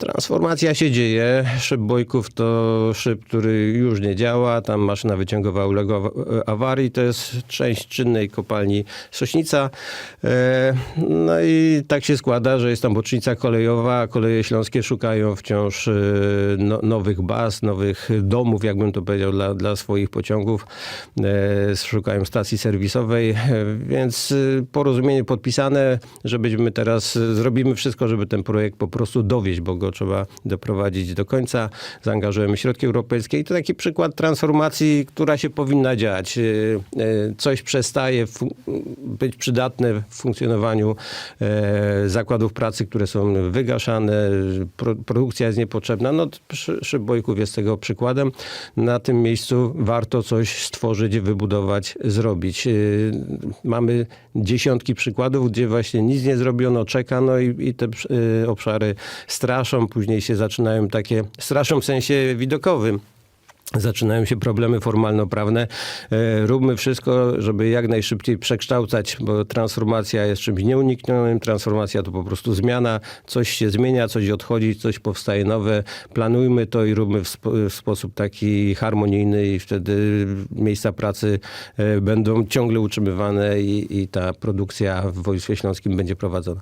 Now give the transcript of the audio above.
Transformacja się dzieje. Szyb Bojków to szyb, który już nie działa. Tam maszyna wyciągowa uległa awa- awarii. To jest część czynnej kopalni Sośnica. E, No i tak się składa, że jest tam bocznica kolejowa, koleje śląskie szukają wciąż e, no, nowych baz, nowych domów, jakbym to powiedział, dla, dla swoich pociągów. E, Szukają stacji serwisowej, e, więc e, porozumienie podpisane, że będziemy teraz, e, zrobimy wszystko, żeby ten projekt po prostu dowieść, bo go trzeba doprowadzić do końca. Zaangażujemy środki europejskie i to taki przykład transformacji, która się powinna dziać. E, e, Coś przestaje być przydatne w funkcjonowaniu e, zakładów pracy, które są wygaszane, pro, produkcja jest niepotrzebna. No, Szy- Szyb jest tego przykładem. Na tym miejscu warto coś stworzyć, wybudować, zrobić. Mamy dziesiątki przykładów, gdzie właśnie nic nie zrobiono, czekano i, i te obszary straszą, później się zaczynają takie, straszą w sensie widokowym. Zaczynają się problemy formalno-prawne. E, Róbmy wszystko, żeby jak najszybciej przekształcać, bo transformacja jest czymś nieuniknionym. Transformacja to po prostu zmiana. Coś się zmienia, coś odchodzi, coś powstaje nowe. Planujmy to i róbmy w, w sposób taki harmonijny i wtedy miejsca pracy e, będą ciągle utrzymywane i, i ta produkcja w województwie śląskim będzie prowadzona.